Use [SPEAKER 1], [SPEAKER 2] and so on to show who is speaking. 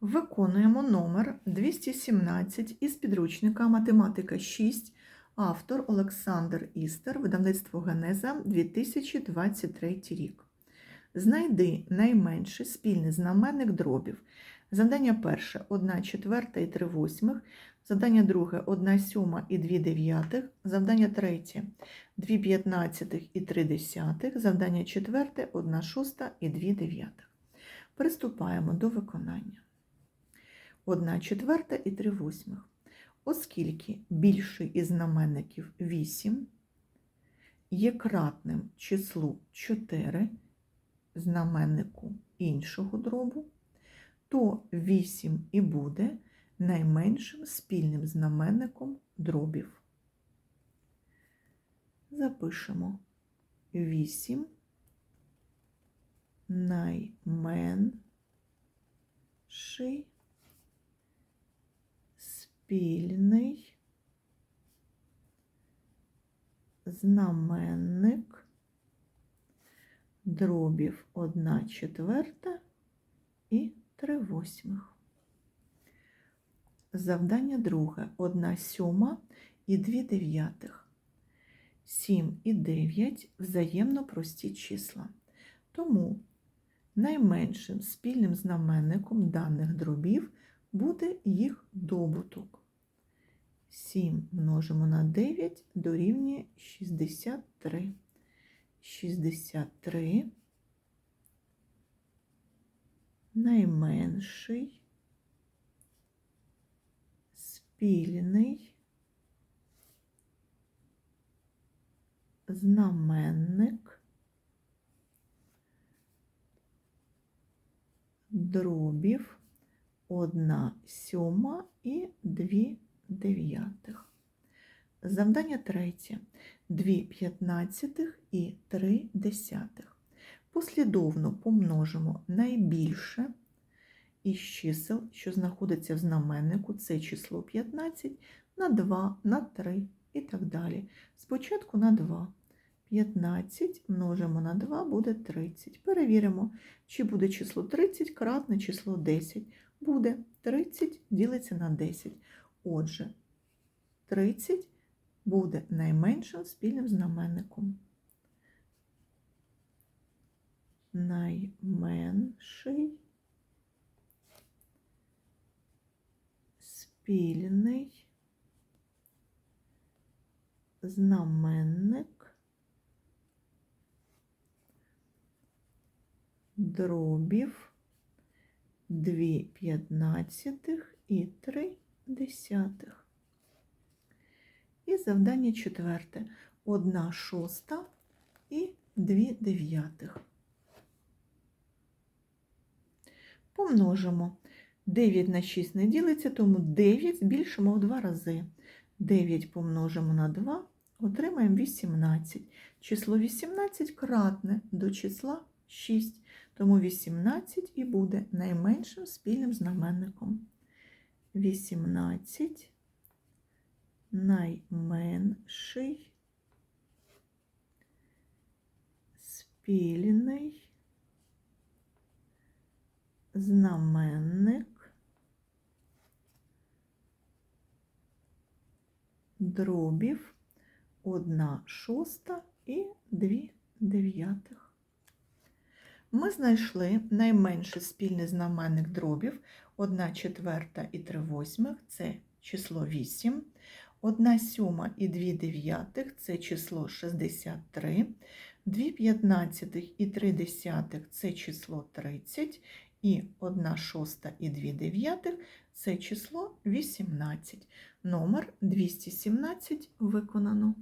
[SPEAKER 1] Виконуємо номер 217 із підручника Математика 6, автор Олександр Істер, видавництво Генеза 2023 рік. Знайди найменший спільний знаменник дробів. Завдання перше 1 четверта і 3 восьмих. Завдання друге 1 сьома і 2 дев'ятих. Завдання третє 2 п'ятнадцятих і 3 десятих. Завдання четверте 1 шоста і 2 дев'ятих. Приступаємо до виконання. 1 четверта і 3 восьмих. Оскільки більший із знаменників 8 є кратним числу 4 знаменнику іншого дробу, то 8 і буде найменшим спільним знаменником дробів. Запишемо 8 найменший спільний знаменник дробів 1 четверта і 3 восьмих. Завдання друге 1 сьома і 2 дев'ятих. 7 і 9 взаємно прості числа. Тому найменшим спільним знаменником даних дробів буде їх добуток. 7 множимо на 9 дорівнює 63. 63 найменший спільний знаменник дробів 1 сьома і 2 дев'ятих. Завдання третє. 2 п'ятнадцятих і 3 десятих. Послідовно помножимо найбільше із чисел, що знаходиться в знаменнику, це число 15, на 2, на 3 і так далі. Спочатку на 2. 15 множимо на 2 буде 30. Перевіримо, чи буде число 30 кратне число 10. Буде 30 ділиться на 10. Отже, 30 буде найменшим спільним знаменником. Найменший спільний знаменник дробів 2 п'ятнадцятих і 3 десятих. І завдання четверте. 1 шоста і 2 дев'ятих. Помножимо. 9 на 6 не ділиться, тому 9 збільшимо в 2 рази. 9 помножимо на 2, отримаємо 18. Число 18 кратне до числа 6, тому 18 і буде найменшим спільним знаменником. 18 найменший спільний знаменник дробів 1 шоста і 2 дев'ятих. Ми знайшли найменший спільний знаменник дробів 1 четверта і 3 восьмих це число 8, 1 сьома і 2 дев'ятих це число 63, 2 п'ятнадцятих і 3 десятих це число 30, і 1 шоста і 2 дев'ятих це число 18. Номер 217 виконано.